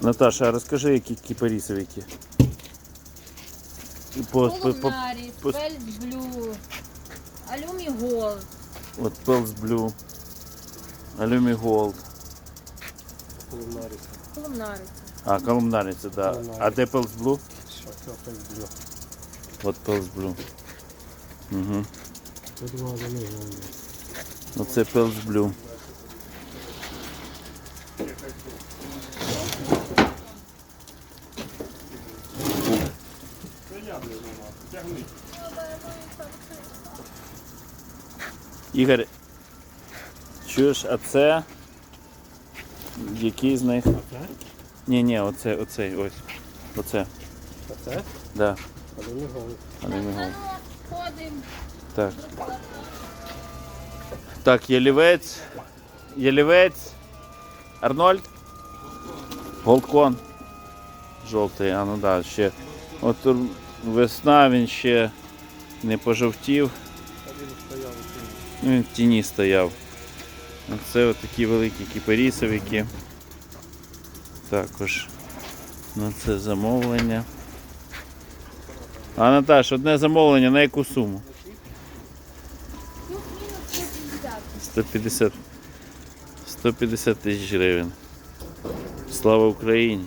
Наташа, а розкажи, які кіпарісовики. По, по, по, Полумнаріс, по- Пельс Блю, Алюмі Голд. от Pels Blue, Alumi Gold. Полунаріс. Полумнаріс. А, колумнариця, да. А де Pels Blue? Що це пиздлю? От Pels Blue. Угу. Тут два вони. Оце Pels Blue. Ігор, чуєш, а це який з них? Оце? Ні, ні, оце, оцей, ось. Оце. Оце? Да. Але не. Ходимо. Так. Так, ялівець. Ялівець. Арнольд. Голдкон. Жовтий, а ну да, ще. От весна він ще не пожовтів. Він стояв у тіні. Він в тіні стояв. Оце от такі великі кіпарісовики. Також на це замовлення. А Наташ, одне замовлення на яку суму? Плюс-мінус 150. 150 150 тисяч гривень. Слава Україні!